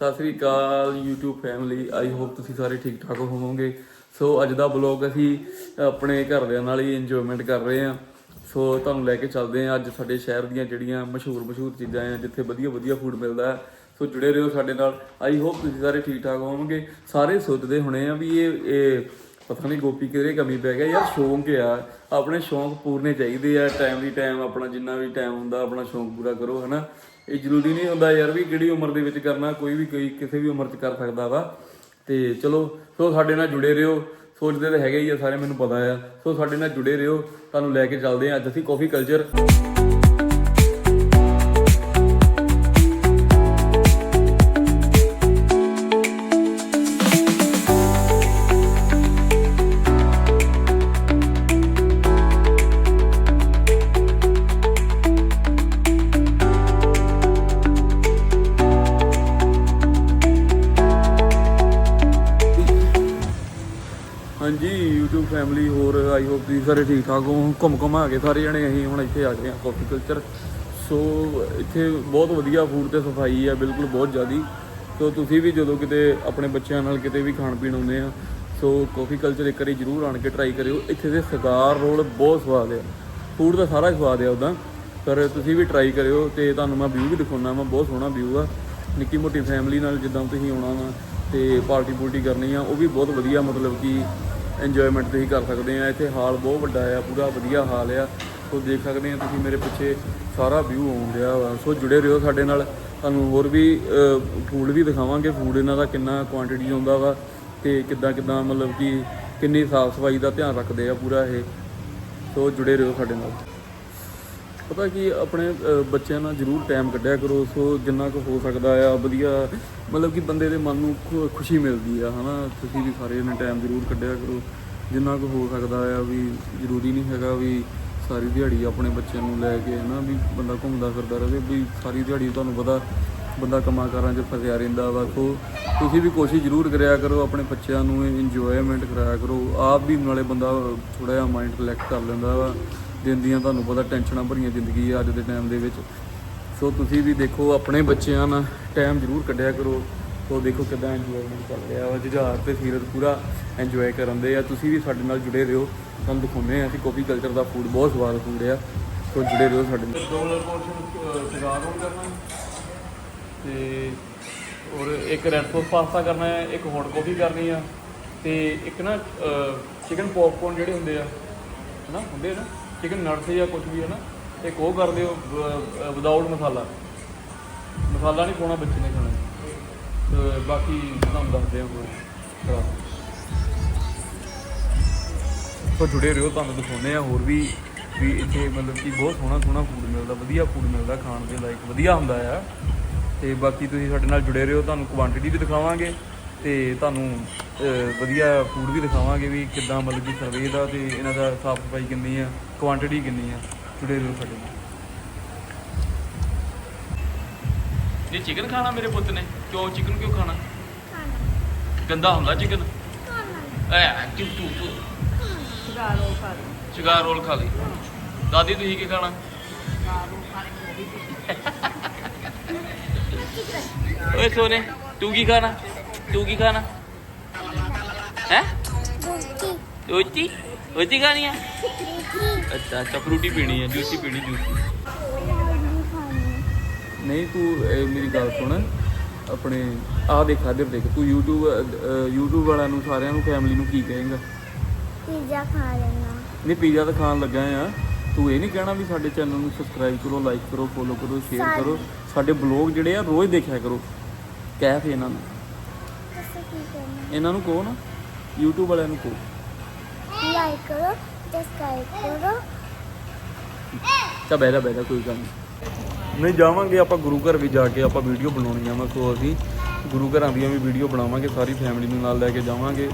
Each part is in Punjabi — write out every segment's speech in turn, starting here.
ਸਤਿ ਸ੍ਰੀ ਅਕਾਲ YouTube ਫੈਮਿਲੀ ਆਈ ਹੋਪ ਤੁਸੀਂ ਸਾਰੇ ਠੀਕ ਠਾਕ ਹੋਵੋਗੇ। ਸੋ ਅੱਜ ਦਾ ਬਲੌਗ ਅਸੀਂ ਆਪਣੇ ਘਰਦਿਆਂ ਨਾਲ ਹੀ ਇੰਜੋਇਮੈਂਟ ਕਰ ਰਹੇ ਹਾਂ। ਸੋ ਤੁਹਾਨੂੰ ਲੈ ਕੇ ਚੱਲਦੇ ਹਾਂ ਅੱਜ ਸਾਡੇ ਸ਼ਹਿਰ ਦੀਆਂ ਜਿਹੜੀਆਂ ਮਸ਼ਹੂਰ ਮਸ਼ਹੂਰ ਚੀਜ਼ਾਂ ਆ, ਜਿੱਥੇ ਵਧੀਆ ਵਧੀਆ ਫੂਡ ਮਿਲਦਾ ਹੈ। ਸੋ ਜੁੜੇ ਰਹੋ ਸਾਡੇ ਨਾਲ। ਆਈ ਹੋਪ ਤੁਸੀਂ ਸਾਰੇ ਠੀਕ ਠਾਕ ਹੋਵੋਗੇ। ਸਾਰੇ ਸੋਚਦੇ ਹੋਣੇ ਆ ਵੀ ਇਹ ਇਹ ਪਤਾ ਨਹੀਂ ਗੋਪੀ ਕਿਹੜੇ ਕਮੀ ਪੈ ਗਿਆ। ਯਾਰ ਸ਼ੌਂਕ ਆ। ਆਪਣੇ ਸ਼ੌਂਕ ਪੂਰਨੇ ਚਾਹੀਦੇ ਆ। ਟਾਈਮ ਦੀ ਟਾਈਮ ਆਪਣਾ ਜਿੰਨਾ ਵੀ ਟਾਈਮ ਹੁੰਦਾ, ਆਪਣਾ ਸ਼ੌਂਕ ਪੂਰਾ ਕਰੋ, ਹਨਾ? ਇਹ ਜ਼ਰੂਰੀ ਨਹੀਂ ਹੁੰਦਾ ਯਾਰ ਵੀ ਕਿਹੜੀ ਉਮਰ ਦੇ ਵਿੱਚ ਕਰਨਾ, ਕੋਈ ਵੀ ਕੋਈ ਕਿਸੇ ਵੀ ਉਮਰ 'ਚ ਕਰ ਸਕਦਾ ਵਾ। ਤੇ ਚਲੋ, ਸੋ ਸਾਡੇ ਨਾਲ ਜੁੜੇ ਰਹੋ। ਸੋਚਦੇ ਤਾਂ ਹੈਗੇ ਹੀ ਆ, ਸਾਰੇ ਮੈਨੂੰ ਪਤਾ ਆ। ਸੋ ਸਾਡੇ ਨਾਲ ਜੁੜੇ ਰਹੋ। ਤੁਹਾਨੂੰ ਲੈ ਕੇ ਚੱਲਦੇ ਆ ਅੱਜ ਅਸੀਂ ਕਾਫੀ ਕਲਚਰ ਤੁਸੀਂ ਸਾਰੇ ਠੀਕ ਠਾਕ ਹੋ? ਘੁੰਮ ਘੁੰਮ ਆ ਕੇ ਸਾਰੇ ਜਣੇ, ਅਸੀਂ ਹੁਣ ਇੱਥੇ ਆ ਗਏ ਆ ਕਾਫੀ ਕਲਚਰ ਸੋ ਇੱਥੇ ਬਹੁਤ ਵਧੀਆ ਫੂਡ ਤੇ ਸਫ਼ਾਈ ਆ, ਬਿਲਕੁਲ ਬਹੁਤ ਜ਼ਿਆਦੀ। ਸੋ ਤੁਸੀਂ ਵੀ ਜਦੋਂ ਕਿਤੇ ਆਪਣੇ ਬੱਚਿਆਂ ਨਾਲ ਕਿਤੇ ਵੀ ਖਾਣ ਪੀਣ ਆਉਂਦੇ ਆ ਸੋ ਕਾਫੀ ਕਲਚਰ ਇੱਕ ਵਾਰੀ ਜ਼ਰੂਰ ਆਣ ਕੇ ਟਰਾਈ ਕਰਿਓ। ਇੱਥੇ ਦੇ ਸਰਦਾਰ ਰੋਲ ਬਹੁਤ ਸਵਾਦ ਆ। ਫੂਡ ਦਾ ਸਾਰਾ ਹੀ ਸਵਾਦ ਆ ਉਦਾਂ। ਪਰ ਤੁਸੀਂ ਵੀ ਟਰਾਈ ਕਰਿਓ ਤੇ ਤੁਹਾਨੂੰ ਮੈਂ ਵਿਊ ਵੀ ਦਿਖਾਉਣਾ ਵਾ, ਬਹੁਤ ਸੋਹਣਾ ਵਿਊ ਆ। ਨਿੱਕੀ ਮੋਟੀ ਫੈਮਿਲੀ ਨਾਲ ਜਿੱਦਾਂ ਤੁਸੀਂ ਆਉਣਾ ਵਾ ਤੇ ਪਾਰਟੀ ਪੂਰਟੀ ਕਰਨੀ ਆ, ਉਹ ਵੀ ਬਹੁਤ ਵਧੀਆ ਮਤਲਬ ਕਿ ਇੰਜੋਇਮੈਂਟ ਤੁਸੀਂ ਕਰ ਸਕਦੇ ਆ। ਇੱਥੇ ਹਾਲ ਬਹੁਤ ਵੱਡਾ ਆ, ਪੂਰਾ ਵਧੀਆ ਹਾਲ ਆ। ਸੋ ਦੇਖ ਸਕਦੇ ਆ ਤੁਸੀਂ ਮੇਰੇ ਪਿੱਛੇ ਸਾਰਾ ਵਿਊ ਆਉਣ ਰਿਹਾ ਵਾ। ਸੋ ਜੁੜੇ ਰਹੋ ਸਾਡੇ ਨਾਲ। ਤੁਹਾਨੂੰ ਹੋਰ ਵੀ ਫੂਡ ਵੀ ਦਿਖਾਵਾਂਗੇ। ਫੂਡ ਇਹਨਾਂ ਦਾ ਕਿੰਨਾ ਕੁਆਂਟੀਟੀ ਆਉਂਦਾ ਵਾ ਤੇ ਕਿੱਦਾਂ ਕਿੱਦਾਂ ਮਤਲਬ ਕਿ ਕਿੰਨੀ ਸਾਫ਼ ਸਫ਼ਾਈ ਦਾ ਧਿਆਨ ਰੱਖਦੇ ਆ ਪੂਰਾ ਇਹ। ਸੋ ਜੁੜੇ ਰਹੋ ਸਾਡੇ ਨਾਲ। ਪਤਾ ਕੀ ਆਪਣੇ ਅ, ਬੱਚਿਆਂ ਨਾਲ ਜ਼ਰੂਰ ਟਾਈਮ ਕੱਢਿਆ ਕਰੋ ਸੋ ਜਿੰਨਾ ਕੁ ਹੋ ਸਕਦਾ ਆ ਵਧੀਆ ਮਤਲਬ ਕਿ ਬੰਦੇ ਦੇ ਮਨ ਨੂੰ ਖੁ- ਖੁਸ਼ੀ ਮਿਲਦੀ ਆ ਹਨਾ? ਤੁਸੀਂ ਵੀ ਸਾਰੇ ਨੇ ਟਾਈਮ ਜ਼ਰੂਰ ਕੱਢਿਆ ਕਰੋ। ਜਿੰਨਾ ਕੁ ਹੋ ਸਕਦਾ ਆ ਵੀ ਜ਼ਰੂਰੀ ਨਹੀਂ ਹੈਗਾ ਵੀ ਸਾਰੀ ਦਿਹਾੜੀ ਆਪਣੇ ਬੱਚਿਆਂ ਨੂੰ ਲੈ ਕੇ ਹਨਾ? ਵੀ ਬੰਦਾ ਘੁੰਮਦਾ ਫਿਰਦਾ ਰਹੇ ਵੀ ਸਾਰੀ ਦਿਹਾੜੀ ਤੁਹਾਨੂੰ ਪਤਾ ਬੰਦਾ ਕੰਮਾਂ ਕਾਰਾਂ 'ਚ ਫਸਿਆ ਰਹਿੰਦਾ ਵਾ ਸੋ ਤੁਸੀਂ ਵੀ ਕੋਸ਼ਿਸ਼ ਜ਼ਰੂਰ ਕਰਿਆ ਕਰੋ ਆਪਣੇ ਬੱਚਿਆਂ ਨੂੰ ਇੰਜੋਇਮੈਂਟ ਕਰਾਇਆ ਕਰੋ। ਆਪ ਵੀ ਨਾਲੇ ਬੰਦਾ ਥੋੜਾ ਜਿਹਾ ਮਾਈਂਡ ਰਿਲੈਕਸ ਕਰ ਲੈਂਦਾ ਵਾ। ਦਿਨ ਦੀਆਂ ਤੁਹਾਨੂੰ ਪਤਾ ਟੈਨਸ਼ਨਾਂ ਭਰੀਆਂ ਜ਼ਿੰਦਗੀ ਆ ਅੱਜ ਦੇ ਟਾਈਮ ਦੇ ਵਿੱਚ। ਸੋ ਤੁਸੀਂ ਵੀ ਦੇਖੋ, ਆਪਣੇ ਬੱਚਿਆਂ ਨਾਲ ਟਾਈਮ ਜ਼ਰੂਰ ਕੱਢਿਆ ਕਰੋ। ਸੋ ਦੇਖੋ ਕਿਦਾਂ ਇੰਜੋਇਮੈਂਟ ਚੱਲ ਰਿਹਾ ਵਾ। ਜੁਝਾਰ ਤੇ ਸੀਰਤ ਪੂਰਾ ਇੰਜੋਏ ਕਰਨ ਦੇ ਆ। ਤੁਸੀਂ ਵੀ ਸਾਡੇ ਨਾਲ ਜੁੜੇ ਰਹੋ। ਤੁਹਾਨੂੰ ਦਿਖਾਉਂਦੇ ਆ ਅਸੀਂ ਕਾਫੀ ਕਲਚਰ ਦਾ ਫੂਡ ਬਹੁਤ ਸਵਾਦ ਫੂਡ ਆ। ਸੋ ਜੁੜੇ ਰਹੋ ਸਾਡੇ ਨਾਲ। ਦੋ ਨੰਬਰ ਪੋਰਸ਼ਨ ਸਿਗਾਰ ਰੋਲ ਕਰਨਾ। ਤੇ ਔਰ ਇੱਕ ਰੈਡ ਸੌਸ ਪਾਸਤਾ ਕਰਨਾ ਹੈ, ਇੱਕ ਹੌਟ ਕਾਫੀ ਕਰਨੀ ਆ। ਤੇ ਇੱਕ ਨਾ ਚਿਕਨ ਪੌਪਕੌਰਨ ਜਿਹੜੇ ਹੁੰਦੇ ਆ। ਹਨਾ, ਹੁੰਦੇ ਨਾ? ਚਿਕਨ ਨਟਸ ਜਾਂ ਕੁਝ ਵੀ ਹੈ ਨਾ, ਇੱਕ ਉਹ ਕਰ ਦਿਓ ਵਿਦਆਊਟ ਮਸਾਲਾ। ਮਸਾਲਾ ਨਹੀਂ ਪਾਉਣਾ ਬੱਚੇ ਨੇ ਖਾਣਾ। ਤੇ ਬਾਕੀ ਤੁਹਾਨੂੰ ਦੱਸਦੇ ਹਾਂ ਹੋਰ। ਥੋੜ੍ਹਾ। ਸੋ ਜੁੜੇ ਰਹੋ, ਤੁਹਾਨੂੰ ਦਿਖਾਉਂਦੇ ਆ ਹੋਰ ਵੀ ਵੀ ਇੱਥੇ ਮਤਲਬ ਕਿ ਬਹੁਤ ਸੋਹਣਾ ਸੋਹਣਾ ਫੂਡ ਮਿਲਦਾ, ਵਧੀਆ ਫੂਡ ਮਿਲਦਾ ਖਾਣ ਦੇ ਲਾਇਕ, ਵਧੀਆ ਹੁੰਦਾ ਆ। ਤੇ ਬਾਕੀ ਤੁਸੀਂ ਸਾਡੇ ਨਾਲ ਜੁੜੇ ਰਹੋ, ਤੁਹਾਨੂੰ ਕੁਆਂਟੀਟੀ ਵੀ ਦਿਖਾਵਾਂਗੇ। ਤੇ ਤੁਹਾਨੂੰ ਵਧੀਆ ਫੂਡ ਵੀ ਦਿਖਾਵਾਂਗੇ ਵੀ ਕਿੱਦਾਂ ਮਤਲਬ ਕਿ ਸਰਵੇ ਦਾ ਤੇ ਇਹਨਾਂ ਦਾ ਸਾਫ਼ ਸਫ਼ਾਈ ਕਿੰਨੀ ਆ ਕੁਆਂਟੀਟੀ ਕਿੰਨੀ ਆ ਜੁੜੇ ਰਹੋ ਸਾਡੇ ਨਾਲ। ਇਹ ਚਿਕਨ ਖਾਣਾ ਮੇਰੇ ਪੁੱਤ ਨੇ ਕਿਉਂ ਚਿਕਨ ਕਿਉਂ ਖਾਣਾ? ਗੰਦਾ ਹੁੰਦਾ ਚਿਕਨ ਐ ਤੂੰ ਤੂੰ? ਤੂੰ ਕਰ ਸ਼ਿਕਾਰ ਰੋਲ ਖਾ ਲਈ। ਦਾਦੀ ਤੁਸੀਂ ਕੀ ਖਾਣਾ? ਓਏ ਸੋਨੇ ਤੂੰ ਕੀ ਖਾਣਾ? ਤੂੰ ਕੀ ਖਾਣਾ? ਹੈ? ਰੋਟੀ। ਰੋਟੀ ਖਾਣੀ ਆ? ਅੱਛਾ ਅੱਛਾ ਫਰੂਟੀ ਪੀਣੀ ਹੈ ਜੂਸੀ ਪੀਣੀ ਜੂਸੀ। ਨਹੀਂ ਤੂੰ ਇਹ ਮੇਰੀ ਗੱਲ ਸੁਣ। ਆਪਣੇ ਆ ਦੇਖ ਆਦਰ ਦੇਖ ਤੂੰ YouTube ਅਹ, YouTube ਵਾਲਿਆਂ ਨੂੰ ਸਾਰਿਆਂ ਨੂੰ ਫੈਮਿਲੀ ਨੂੰ ਕੀ ਕਹੇਂਗਾ? ਪੀਜ਼ਾ ਖਾ ਲੈਣਾ। ਨਹੀਂ ਪੀਜ਼ਾ ਤਾਂ ਖਾਣ ਲੱਗਾ ਆ। ਤੂੰ ਇਹ ਨਹੀਂ ਕਹਿਣਾ ਵੀ ਸਾਡੇ ਚੈਨਲ ਨੂੰ ਸਬਸਕ੍ਰਾਈਬ ਕਰੋ ਲਾਈਕ ਕਰੋ ਫੋਲੋ ਕਰੋ ਸ਼ੇਅਰ ਸਾਰੇ। ਕਰੋ। ਸਾਡੇ ਬਲੌਗ ਜਿਹੜੇ ਆ ਰੋਜ਼ ਦੇਖਿਆ ਕਰੋ। ਕਹਿ ਫੇ ਇਹਨਾਂ ਨੂੰ। ਕੀ ਕਰਨਾ ਇਹਨਾਂ ਨੂੰ ਕਹੋ ਨਾ YouTube ਵਾਲਿਆਂ ਨੂੰ ਕਹੋ। ਲਾਈਕ ਕਰੋ ਸਬਸਕ੍ਰਾਈਬ ਕਰੋ। ਚਾ ਬਹਿ ਜਾ ਬਹਿ ਜਾ ਕੋਈ ਗੱਲ ਨਹੀਂ ਨਹੀਂ ਜਾਵਾਂਗੇ ਆਪਾਂ ਗੁਰੂ ਘਰ ਵੀ ਜਾ ਕੇ ਆਪਾਂ ਵੀਡੀਓ ਬਣਾਉਣੀਆਂ ਵਾ ਸੋ ਅਸੀਂ ਗੁਰੂ ਘਰਾਂ ਦੀਆਂ ਵੀ ਵੀਡੀਓ ਬਣਾਵਾਂਗੇ ਸਾਰੀ ਫੈਮਿਲੀ ਨੂੰ ਨਾਲ ਲੈ ਕੇ ਜਾਵਾਂਗੇ।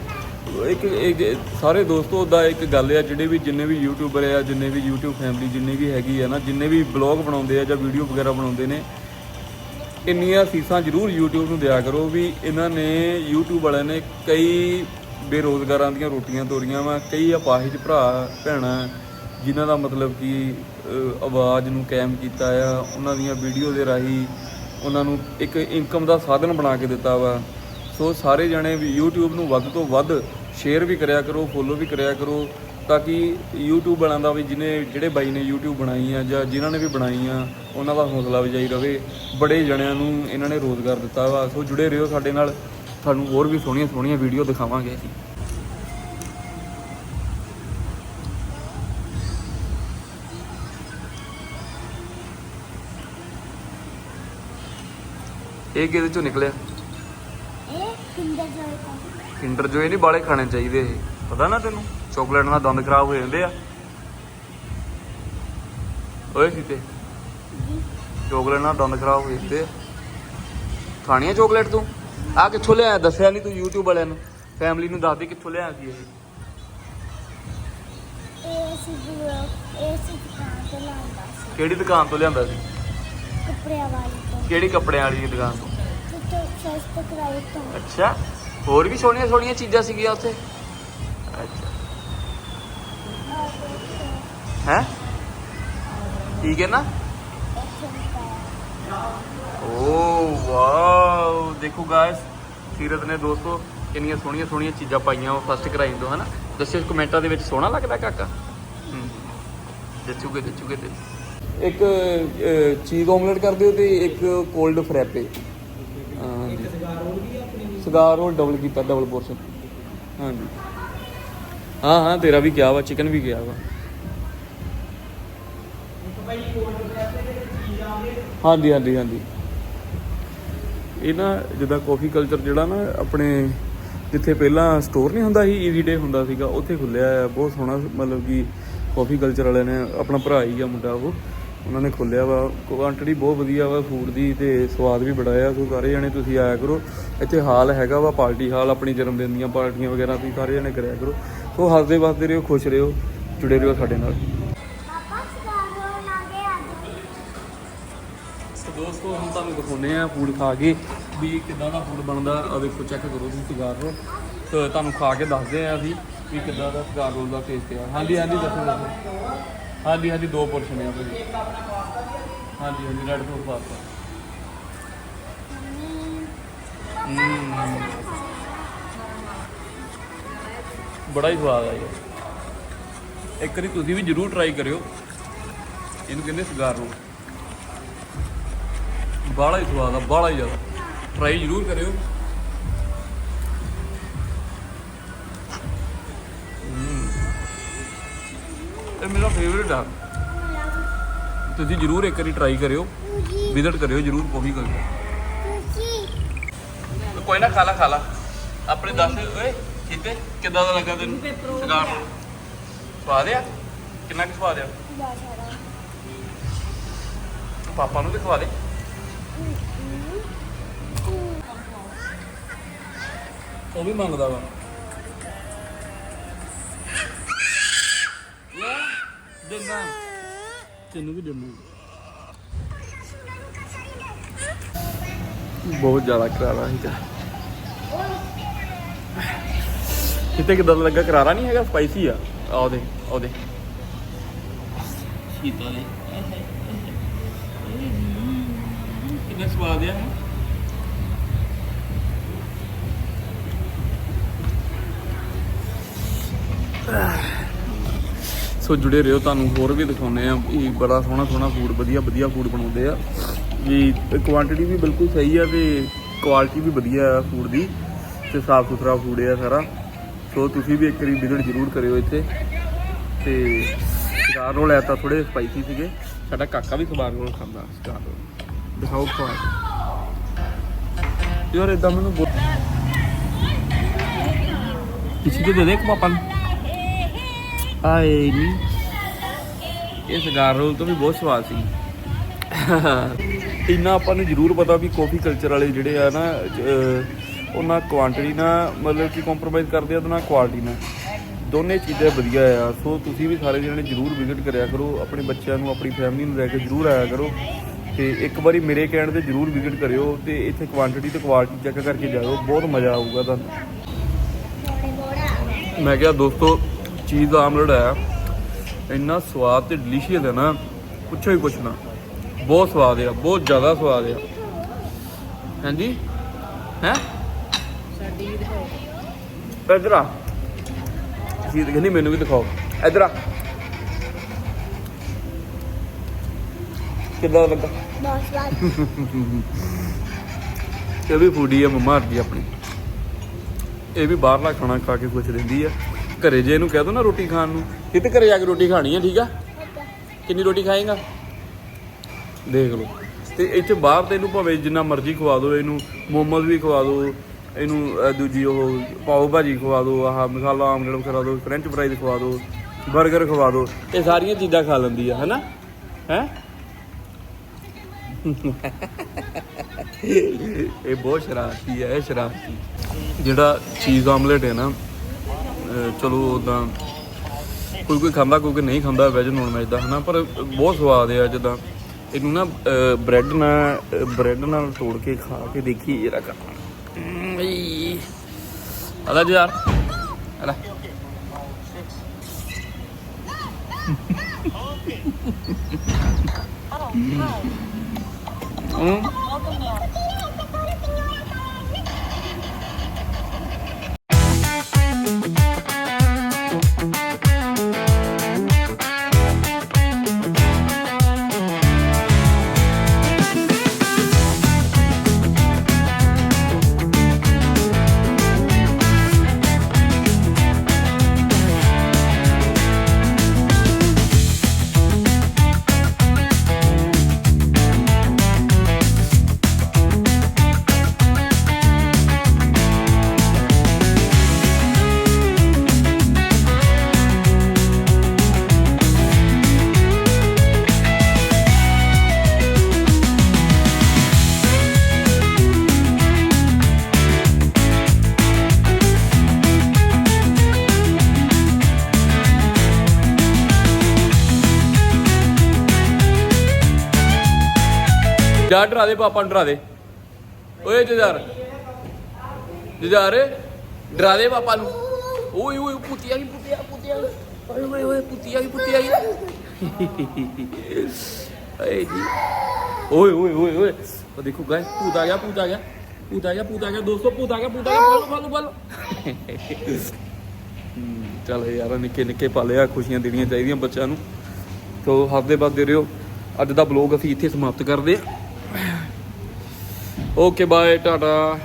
ਇੱਕ ਇੱਕ- ਸਾਰੇ ਦੋਸਤੋ ਦਾ ਇੱਕ ਗੱਲ ਆ ਜਿਹੜੇ ਵੀ ਜਿੰਨੇ ਵੀ ਯੂਟਿਊਬਰ ਆ ਜਿੰਨੇ ਵੀ YouTube ਫੈਮਿਲੀ ਜਿੰਨੇ ਵੀ ਹੈਗੀ ਆ ਨਾ ਜਿੰਨੇ ਵੀ ਬਲੌਗ ਬਣਾਉਂਦੇ ਆ ਜਾਂ ਵੀਡੀਓ ਵਗੈਰਾ ਬਣਾਉਂਦੇ ਨੇ ਇੰਨੀਆਂ ਫੀਸਾਂ ਜ਼ਰੂਰ YouTube ਨੂੰ ਦਿਆ ਕਰੋ ਵੀ ਇਹਨਾਂ ਨੇ YouTube ਵਾਲਿਆਂ ਨੇ ਕਈ ਬੇਰੋਜ਼ਗਾਰਾਂ ਦੀਆਂ ਰੋਟੀਆਂ ਤੋਰੀਆਂ ਵਾ, ਕਈ ਅਪਾਹਿਜ ਭਰਾ, ਭੈਣਾਂ, ਜਿਨ੍ਹਾਂ ਦਾ ਮਤਲਬ ਕਿ ਆਵਾਜ਼ ਨੂੰ ਕਾਇਮ ਕੀਤਾ ਆ, ਉਹਨਾਂ ਦੀਆਂ ਵੀਡੀਓ ਦੇ ਰਾਹੀਂ ਉਹਨਾਂ ਨੂੰ ਇੱਕ ਇਨਕਮ ਦਾ ਸਾਧਨ ਬਣਾ ਕੇ ਦਿੱਤਾ ਵਾ। ਸੋ ਸਾਰੇ ਜਣੇ ਵੀ YouTube ਨੂੰ ਵੱਧ ਤੋਂ ਵੱਧ ਸ਼ੇਅਰ ਵੀ ਕਰਿਆ ਕਰੋ ਫੋਲੋ ਵੀ ਕਰਿਆ ਕਰੋ। ਤਾਂ ਕਿ YouTube ਵਾਲਿਆਂ ਦਾ ਵੀ ਜਿਹਨੇ ਜਿਹੜੇ ਬਾਈ ਨੇ YouTube ਬਣਾਈ ਆ ਜਾਂ ਜਿਨ੍ਹਾਂ ਨੇ ਵੀ ਬਣਾਈ ਆ ਉਹਨਾਂ ਦਾ ਹੌਸਲਾ ਵਜਾਈ ਰਵੇ। ਬੜੇ ਜਣਿਆਂ ਨੂੰ ਇਹਨਾਂ ਨੇ ਰੋਜ਼ਗਾਰ ਦਿੱਤਾ ਵਾ। ਸੋ ਜੁੜੇ ਰਹੋ ਸਾਡੇ ਨਾਲ। ਤੁਹਾਨੂੰ ਹੋਰ ਵੀ ਸੋਹਣੀਆਂ ਸੋਹਣੀਆਂ ਵੀਡੀਓ ਦਿਖਾਵਾਂਗੇ ਅਸੀਂ। ਇਹ ਕਿਹਦੇ ਚੋਂ ਨਿਕਲਿਆ? ਇਹ ਕਿੰਦਰ ਜੋਏ ਕਿੰਡਰ ਜੋਏ ਨਹੀਂ ਬਾਲੇ ਖਾਣੇ ਚਾਹੀਦੇ ਇਹ। ਪਤਾ ਨਾ ਤੈਨੂੰ? ਚਾਕਲੇਟ ਨਾਲ ਦੰਦ ਖਰਾਬ ਹੋ ਜਾਂਦੇ ਆ। ਓਏ ਸੀਤੇ। ਚਾਕਲੇਟ ਨਾਲ ਦੰਦ ਖਰਾਬ ਹੋ ਜਾਂਦੇ ਆ। ਖਾਣੀ ਆ ਚਾਕਲੇਟ ਤੂੰ? ਆ ਕਿੱਥੋਂ ਲਿਆਇਆ? ਦੱਸਿਆ ਨਹੀਂ ਤੂੰ YouTube ਵਾਲਿਆਂ ਨੂੰ। ਫੈਮਿਲੀ ਨੂੰ ਦੱਸ ਦੇ ਕਿੱਥੋਂ ਲਿਆਇਆ ਸੀ ਇਹ। ਕਿਹੜੀ ਦੁਕਾਨ ਤੋਂ ਲਿਆਂਦਾ ਸੀ? ਕੱਪੜਿਆਂ ਵਾਲੀ ਤੋਂ। ਕਿਹੜੀ ਕੱਪੜਿਆਂ ਵਾਲੀ ਦੀ ਦੁਕਾਨ ਤੋਂ? ਅੱਛਾ। ਹੋਰ ਵੀ ਸੋਹਣੀਆਂ ਸੋਹਣੀਆਂ ਚੀਜ਼ਾਂ ਸੀਗੀਆਂ ਉੱਥੇ? ਅੱਛਾ। ਹੈ ਠੀਕ ਹੈ ਨਾ ਇੱਥੇ ਲਿਖਿਆ ਓ ਵਾਓ ਦੇਖੋ ਗਾਇਸ ਸੀਰਤ ਨੇ ਦੋਸਤੋ ਕਿੰਨੀਆਂ ਸੋਹਣੀਆਂ ਸੋਹਣੀਆਂ ਚੀਜ਼ਾਂ ਪਾਈਆਂ, ਉਹ ਫਸਟ ਕਰਾਈ ਤੋਂ, ਹਨਾ? ਦੱਸਿਓ ਕਮੈਂਟਾਂ ਦੇ ਵਿੱਚ ਸੋਹਣਾ ਲੱਗਦਾ ਕਾਕਾ? ਦੱਸੂਗੇ ਦੱਸੂਗੇ ਤੇ। ਇੱਕ ਚੀਜ਼ ਆਮਲੇਟ ਕਰ ਦਿਓ ਤੇ ਇੱਕ cold frappe cigar roll double ਕੀਤਾ ਡਬਲ ਪੋਰਸ਼ਨ ਹਾਂਜੀ। ਹਾਂ ਹਾਂ, ਤੇਰਾ ਵੀ ਗਿਆ ਵਾ ਚਿਕਨ ਵੀ ਗਿਆ ਵਾ। ਹਾਂਜੀ ਹਾਂਜੀ ਹਾਂਜੀ। ਇਹ ਨਾ ਜਿੱਦਾਂ ਕਾਫੀ ਕਲਚਰ ਜਿਹੜਾ ਨਾ ਆਪਣੇ ਜਿੱਥੇ ਪਹਿਲਾਂ ਸਟੋਰ ਨਹੀਂ ਹੁੰਦਾ ਸੀ ਈਜ਼ੀ ਡੇ ਹੁੰਦਾ ਸੀਗਾ, ਉੱਥੇ ਖੁੱਲਿਆ ਆ। ਬਹੁਤ ਸੋਹਣਾ ਮਤਲਬ ਕਿ ਕਾਫੀ ਕਲਚਰ ਵਾਲਿਆਂ ਨੇ, ਆਪਣਾ ਭਰਾ ਹੀ ਆ ਮੁੰਡਾ ਉਹ, ਉਹਨਾਂ ਨੇ ਖੋਲਿਆ ਵਾ। ਕੁਆਂਟੀਟੀ ਬਹੁਤ ਵਧੀਆ ਵਾ ਫੂਡ ਦੀ ਤੇ ਸਵਾਦ ਵੀ ਬੜਾ ਆ। ਸੋ ਸਾਰੇ ਜਣੇ ਤੁਸੀਂ ਆਇਆ ਕਰੋ। ਇੱਥੇ ਹਾਲ ਹੈਗਾ ਵਾ, ਪਾਰਟੀ ਹਾਲ, ਆਪਣੀ ਜਨਮ ਦਿਨ ਦੀਆਂ ਪਾਰਟੀਆਂ ਵਗੈਰਾ ਤੁਸੀਂ ਸਾਰੇ ਜਣੇ ਕਰਿਆ ਕਰੋ। ਸੋ ਹੱਸਦੇ ਵਸਦੇ ਰਹੋ, ਖੁਸ਼ ਰਹੋ, ਜੁੜੇ ਰਹੋ ਸਾਡੇ ਨਾਲ। ਸੋ ਦੋਸਤੋ, ਹੁਣ ਤੁਹਾਨੂੰ ਦਿਖਾਉਂਦੇ ਆ ਫੂਡ ਖਾ ਕੇ ਵੀ ਕਿੱਦਾਂ ਦਾ ਫੂਡ ਬਣਦਾ। ਆ ਵੇਖੋ ਚੈੱਕ ਕਰੋ ਤੁਸੀਂ ਸਿਗਾਰ ਰੋਲ ਤੇ ਤੁਹਾਨੂੰ ਖਾ ਕੇ ਦੱਸਦੇ ਆ ਅਸੀਂ ਵੀ ਕਿੱਦਾਂ ਦਾ ਸਿਗਾਰ ਰੋਲ ਦਾ ਟੇਸਟ ਆ। ਹਾਂਜੀ ਹਾਂਜੀ, ਦੱਸੋ ਦੱਸੋ। ਹਾਂਜੀ ਹਾਂਜੀ, ਦੋ ਪੋਰਸ਼ਨ ਆ ਭਾਜੀ। ਹਾਂਜੀ ਹਾਂਜੀ ਰੈਡ ਸੌਸ ਪਾਸਤਾ ਬੜਾ ਹੀ ਸਵਾਦ ਆ ਯਾਰ ਇੱਕ ਵਾਰੀ ਤੁਸੀਂ ਵੀ ਜਰੂਰ ਟਰਾਈ ਕਰਿਓ। ਇਹਨੂੰ ਕਹਿੰਦੇ ਸਿਗਾਰ ਰੋਲ। ਬਾਹਲਾ ਹੀ ਸਵਾਦ ਆ ਬਾਹਲਾ ਹੀ ਜ਼ਿਆਦਾ। ਟਰਾਈ ਜ਼ਰੂਰ ਕਰਿਓ। ਇਹ ਮੇਰਾ ਫੇਵਰਿਟ ਆ। ਤੁਸੀਂ ਜ਼ਰੂਰ ਇੱਕ ਵਾਰੀ ਟਰਾਈ ਕਰਿਓ। ਵਿਜ਼ਿਟ ਕਰਿਓ ਜ਼ਰੂਰ ਕਰਕੇ ਤੁਸੀਂ ਕੋਈ ਨਾ ਖਾ ਲਾ ਖਾ ਲਾ। ਆਪਣੇ ਦੱਸ ਓਏ ਕਿਤੇ ਕਿੱਦਾਂ ਦਾ ਲੱਗਾ ਤੈਨੂੰ? ਸਿਗਾਰ ਸਵਾਦ ਆ? ਕਿੰਨਾ ਕੁ ਸਵਾਦ ਆ? ਪਾਪਾ ਨੂੰ ਵੀ ਖਵਾ ਦੇ। ਉਹ ਵੀ ਮੰਗਦਾ ਵਾ। ਲੈ, ਦਿੰਦਾ। ਤੈਨੂੰ ਵੀ ਦਿੰਦਾ। ਬਹੁਤ ਜ਼ਿਆਦਾ ਕਰਾਰਾ ਸੀਗਾ ਕਿਤੇ ਕਿਦਾਂ ਲੱਗਾ ਕਰਾਰਾ ਨਹੀਂ ਹੈਗਾ ਸਪਾਈਸੀ ਆ। ਆਹ ਦੇ ਆਹ ਦੇ ਸ਼ੀਤਾ ਦੇ ਕਿੰਨਾ ਸਵਾਦ ਆ? ਸੋ ਜੁੜੇ ਰਹੋ, ਤੁਹਾਨੂੰ ਹੋਰ ਵੀ ਦਿਖਾਉਨੇ ਆ ਵੀ ਬੜਾ ਸੋਹਣਾ ਸੋਹਣਾ ਫੂਡ ਵਧੀਆ ਵਧੀਆ ਫੂਡ ਬਣਾਉਂਦੇ ਆ। ਵੀ ਕੁਆਂਟੀਟੀ ਵੀ ਬਿਲਕੁਲ ਸਹੀ ਆ ਤੇ ਕੁਆਲਿਟੀ ਵੀ ਵਧੀਆ ਆ ਫੂਡ ਦੀ ਤੇ ਸਾਫ਼ ਸੁਥਰਾ ਫੂਡ ਆ ਸਾਰਾ। ਸੋ ਤੁਸੀਂ ਵੀ ਇੱਕ ਵਾਰੀ ਵਿਜ਼ਿਟ ਜ਼ਰੂਰ ਕਰਿਓ ਇੱਥੇ। ਤੇ ਸਟਾਰ ਰੋਲ ਐ ਤਾਂ ਥੋੜੇ ਸਪਾਈਸੀ ਸੀਗੇ। ਸਾਡਾ ਕਾਕਾ ਵੀ ਸਵਾਰ ਰੋਲ ਖਾਂਦਾ, ਸਟਾਰ ਰੋਲ। ਦਿਖਾਓ ਖਵਾ ਯਾਰ ਇਦਾਂ ਮੈਨੂੰ ਬਹੁਤ ਕਿਸੇ ਤੋਂ ਦੇ ਦੇ ਪਾਪਾ ਨੂੰ। ਆਏ ਨਹੀਂ ਇਹ ਸਿਗਾਰ ਰੋਲ ਤੋਂ ਵੀ ਬਹੁਤ ਸਵਾਦ ਸੀ। ਇੰਨਾ ਆਪਾਂ ਨੂੰ ਜ਼ਰੂਰ ਪਤਾ ਵੀ ਕਾਫੀ ਕਲਚਰ ਵਾਲੇ ਜਿਹੜੇ ਆ ਨਾ ਅਹ, ਉਹਨਾਂ ਕੁਆਂਟੀਟੀ ਨਾਲ ਮਤਲਬ ਕਿ ਕੰਪਰੋਮਾਈਜ਼ ਕਰਦੇ ਆ ਤੇ ਨਾਲ ਕੁਆਲਿਟੀ ਨਾਲ ਦੋਨੇ ਚੀਜ਼ਾਂ ਵਧੀਆ ਆ। ਸੋ ਤੁਸੀਂ ਵੀ ਸਾਰੇ ਜਣੇ ਜ਼ਰੂਰ ਵਿਜ਼ਿਟ ਕਰਿਆ ਕਰੋ। ਆਪਣੇ ਬੱਚਿਆਂ ਨੂੰ ਆਪਣੀ ਫੈਮਿਲੀ ਨੂੰ ਲੈ ਕੇ ਜ਼ਰੂਰ ਆਇਆ ਕਰੋ। ਤੇ ਇੱਕ ਵਾਰੀ ਮੇਰੇ ਕਹਿਣ ਤੇ ਜ਼ਰੂਰ ਵਿਜ਼ਿਟ ਕਰਿਓ ਤੇ ਇੱਥੇ ਕੁਆਂਟੀਟੀ ਤੇ ਕੁਆਲਿਟੀ ਚੈੱਕ ਕਰਕੇ ਜਾਇਓ, ਬਹੁਤ ਮਜ਼ਾ ਆਊਗਾ ਤੁਹਾਨੂੰ। ਮੈਂ ਕਿਹਾ ਦੋਸਤੋ, ਚੀਜ਼ ਦਾ ਆਮਲੇਟ ਹੈ, ਇੰਨਾ ਸਵਾਦ ਤੇ ਡਿਲੀਸ਼ੀਅਸ ਹੈ ਨਾ, ਪੁੱਛੋ ਹੀ ਕੁਛ ਨਾ ਬਹੁਤ ਸਵਾਦ ਆ, ਬਹੁਤ ਜ਼ਿਆਦਾ ਸਵਾਦ ਆ। ਹਾਂਜੀ? ਹੈ? ਸਾਡੀ ਵੀ ਆ। ਸ਼ੀਤ ਕਹਿੰਦੀ ਮੈਨੂੰ ਵੀ ਦਿਖਾਓ। ਇੱਧਰ ਆ। ਕਿੱਦਾਂ ਲੱਗਾ? ਬਹੁਤ ਸਵਾਦ ਇਹ ਵੀ ਫੂਡੀ ਆ, ਮੰਮਾ ਵਰਗੀ ਆਪਣੀ। ਇਹ ਵੀ ਬਾਹਰਲਾ ਖਾਣਾ ਖਾ ਕੇ ਖੁਸ਼ ਰਹਿੰਦੀ ਆ। ਘਰੇ ਜੇ ਇਹਨੂੰ ਕਹਿ ਦੋ ਨਾ ਰੋਟੀ ਖਾਣ ਨੂੰ ਕਿਤੇ ਘਰੇ ਜਾ ਕੇ ਰੋਟੀ ਖਾਣੀ ਆ, ਠੀਕ ਆ? ਕਿੰਨੀ ਰੋਟੀ ਖਾਏਗਾ? ਦੇਖ ਲਓ। ਤੇ ਇੱਥੇ ਬਾਹਰ ਤੇ ਇਹਨੂੰ ਭਾਵੇਂ ਜਿੰਨਾ ਮਰਜ਼ੀ ਖਵਾ ਦਿਓ ਇਹਨੂੰ ਮੋਮੋਸ ਵੀ ਖਵਾ ਦਿਓ ਇਹਨੂੰ ਦੂਜੀ ਉਹ ਪਾਓ ਭਾਜੀ ਖਵਾ ਦਿਓ ਆਹ ਮਸਾਲਾ ਆਮਲੇਟ ਖਵਾ ਦਿਓ ਫ੍ਰੈਂਚ ਫਰਾਈਜ਼ ਖਵਾ ਦਿਓ 버ਗਰ ਖਵਾ ਦਿਓ ਇਹ ਸਾਰੀਆਂ ਚੀਜ਼ਾਂ ਖਾ ਲੈਂਦੀ ਆ, ਹਨਾ? ਹੈ? ਇਹ ਬਹੁਤ ਸ਼ਰਾਰਤੀ ਹੈ, ਇਹ ਸ਼ਰਾਰਤੀ। ਜਿਹੜਾ ਚੀਜ਼ ਆਮਲੇਟ ਹੈ ਨਾ ਚਲੋ ਉਦਾਂ ਕੋਈ ਕੋਈ ਖਾਂਦਾ, ਕੋਈ ਕੋਈ ਨਹੀਂ ਖਾਂਦਾ ਵੈਜ ਨੋਨ ਵੈਜ ਦਾ, ਹਨਾ, ਪਰ ਬਹੁਤ ਸਵਾਦ ਆ ਜਿੱਦਾਂ ਇਹਨੂੰ ਨਾ ਬ੍ਰੈਡ ਨਾਲ ਬ੍ਰੈਡ ਨਾਲ ਤੋੜ ਕੇ ਖਾ ਕੇ ਦੇਖੀ ਜਰਾ ਕਰ ਆਦਾ ਯਾਰ ਆਦਾ ਹੂੰ ਜਾ ਡਰਾ ਦੇ ਪਾਪਾ ਨੂੰ ਡਰਾ ਦੇ। ਓਏ ਜਜ਼ਾਰ ਜਜ਼ਾਰ ਡਰਾ ਦੇ ਪਾਪਾ ਨੂੰ। ਓਏ ਓਏ ਪੁੱਤੀ ਆ ਗਈ ਪੁੱਤੀ ਓਏ ਓਏ ਓਏ ਪੁੱਤੀ ਆ ਗਈ ਪੁੱਤੀ ਆ ਜੀ। ਓਏ ਓਏ ਓਏ ਓਏ। ਉਹ ਦੇਖੋ ਗਾਇ ਭੂਤ ਆ ਗਿਆ, ਭੂਤ ਆ ਗਿਆ। ਭੂਤ ਆ ਗਿਆ, ਭੂਤ ਆ ਗਿਆ। ਦੋਸਤੋ, ਭੂਤ ਆ ਗਿਆ, ਭੂਤ ਆ ਗਿਆ। ਫਾਲੋ ਫਾਲੋ ਫਾਲੋ ਚਲ ਯਾਰ ਨਿੱਕੇ ਨਿੱਕੇ ਪਾਲਿਆ ਖੁਸ਼ੀਆਂ ਦੇਣੀਆਂ ਚਾਹੀਦੀਆਂ ਬੱਚਿਆਂ ਨੂੰ। ਤੋ ਹੱਸਦੇ ਵੱਸਦੇ ਰਹੋ। ਅੱਜ ਦਾ ਬਲੌਗ ਅਸੀਂ ਇੱਥੇ ਸਮਾਪਤ ਕਰਦੇ ਆ ਓਕੇ ਬਾਏ ਟਾਟਾ